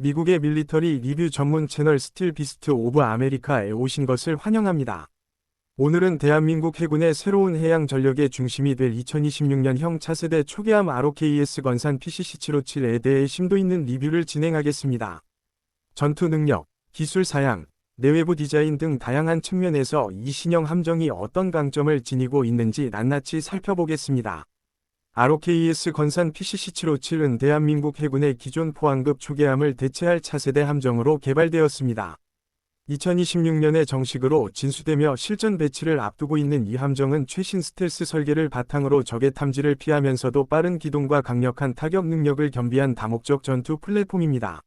미국의 밀리터리 리뷰 전문 채널 스틸 비스트 오브 아메리카에 오신 것을 환영합니다. 오늘은 대한민국 해군의 새로운 해양 전력의 중심이 될 2026년형 차세대 초계함 ROKS 건산 PCC757에 대해 심도 있는 리뷰를 진행하겠습니다. 전투 능력, 기술 사양, 내외부 디자인 등 다양한 측면에서 이 신형 함정이 어떤 강점을 지니고 있는지 낱낱이 살펴보겠습니다. ROKS 건산 PCC757은 대한민국 해군의 기존 포항급 초계함을 대체할 차세대 함정으로 개발되었습니다. 2026년에 정식으로 진수되며 실전 배치를 앞두고 있는 이 함정은 최신 스텔스 설계를 바탕으로 적의 탐지를 피하면서도 빠른 기동과 강력한 타격 능력을 겸비한 다목적 전투 플랫폼입니다.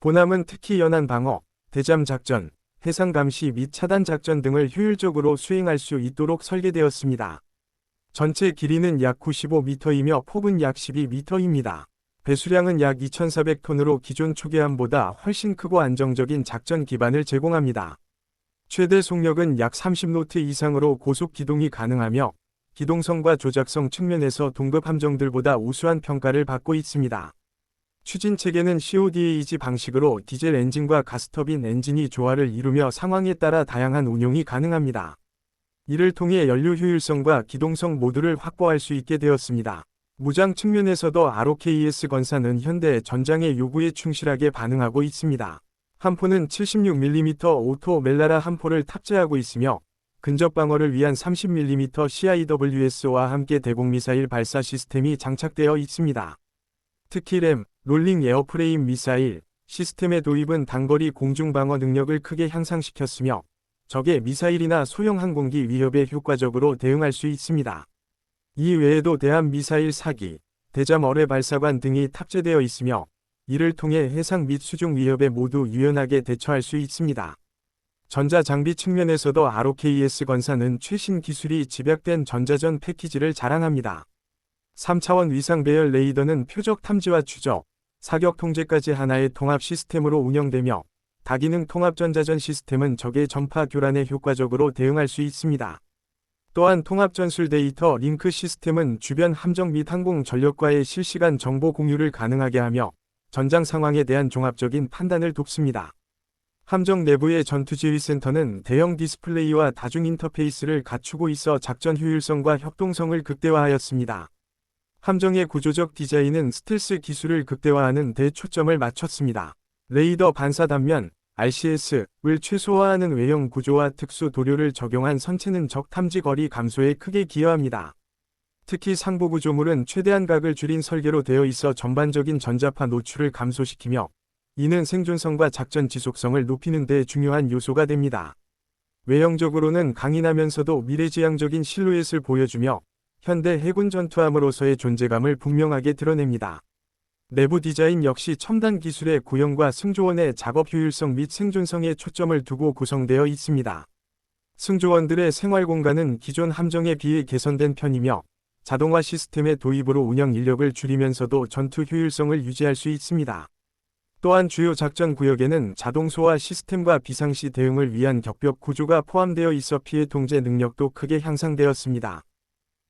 본함은 특히 연안 방어, 대잠 작전, 해상 감시 및 차단 작전 등을 효율적으로 수행할 수 있도록 설계되었습니다. 전체 길이는 약 95m이며 폭은 약 12m입니다. 배수량은 약 2,400톤으로 기존 초계함보다 훨씬 크고 안정적인 작전 기반을 제공합니다. 최대 속력은 약 30노트 이상으로 고속 기동이 가능하며 기동성과 조작성 측면에서 동급 함정들보다 우수한 평가를 받고 있습니다. 추진 체계는 CODAG 방식으로 디젤 엔진과 가스터빈 엔진이 조화를 이루며 상황에 따라 다양한 운용이 가능합니다. 이를 통해 연료 효율성과 기동성 모두를 확보할 수 있게 되었습니다. 무장 측면에서도 ROKS 건사는 현대 전장의 요구에 충실하게 반응하고 있습니다. 함포는 76mm 오토 멜라라 함포를 탑재하고 있으며 근접 방어를 위한 30mm CIWS와 함께 대공미사일 발사 시스템이 장착되어 있습니다. 특히 램, 롤링 에어프레임 미사일 시스템의 도입은 단거리 공중 방어 능력을 크게 향상시켰으며 적의 미사일이나 소형 항공기 위협에 효과적으로 대응할 수 있습니다. 이 외에도 대한 미사일 사기, 대잠 어뢰 발사관 등이 탑재되어 있으며 이를 통해 해상 및 수중 위협에 모두 유연하게 대처할 수 있습니다. 전자장비 측면에서도 ROKS 건사는 최신 기술이 집약된 전자전 패키지를 자랑합니다. 3차원 위상 배열 레이더는 표적 탐지와 추적, 사격 통제까지 하나의 통합 시스템으로 운영되며 다기능 통합 전자전 시스템은 적의 전파 교란에 효과적으로 대응할 수 있습니다. 또한 통합 전술 데이터 링크 시스템은 주변 함정 및 항공 전력과의 실시간 정보 공유를 가능하게 하며 전장 상황에 대한 종합적인 판단을 돕습니다. 함정 내부의 전투지휘센터는 대형 디스플레이와 다중 인터페이스를 갖추고 있어 작전 효율성과 협동성을 극대화하였습니다. 함정의 구조적 디자인은 스텔스 기술을 극대화하는 데 초점을 맞췄습니다. 레이더 반사 단면, RCS를 최소화하는 외형 구조와 특수 도료를 적용한 선체는 적 탐지 거리 감소에 크게 기여합니다. 특히 상부 구조물은 최대한 각을 줄인 설계로 되어 있어 전반적인 전자파 노출을 감소시키며 이는 생존성과 작전 지속성을 높이는 데 중요한 요소가 됩니다. 외형적으로는 강인하면서도 미래지향적인 실루엣을 보여주며 현대 해군 전투함으로서의 존재감을 분명하게 드러냅니다. 내부 디자인 역시 첨단 기술의 구형과 승조원의 작업 효율성 및 생존성에 초점을 두고 구성되어 있습니다. 승조원들의 생활 공간은 기존 함정에 비해 개선된 편이며 자동화 시스템의 도입으로 운영 인력을 줄이면서도 전투 효율성을 유지할 수 있습니다. 또한 주요 작전 구역에는 자동 소화 시스템과 비상시 대응을 위한 격벽 구조가 포함되어 있어 피해 통제 능력도 크게 향상되었습니다.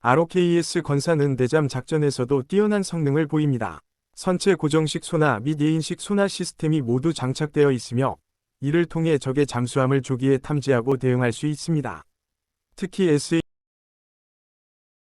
ROKS 건사는 대잠 작전에서도 뛰어난 성능을 보입니다. 선체 고정식 소나 및 예인식 소나 시스템이 모두 장착되어 있으며 이를 통해 적의 잠수함을 조기에 탐지하고 대응할 수 있습니다. 특히 SA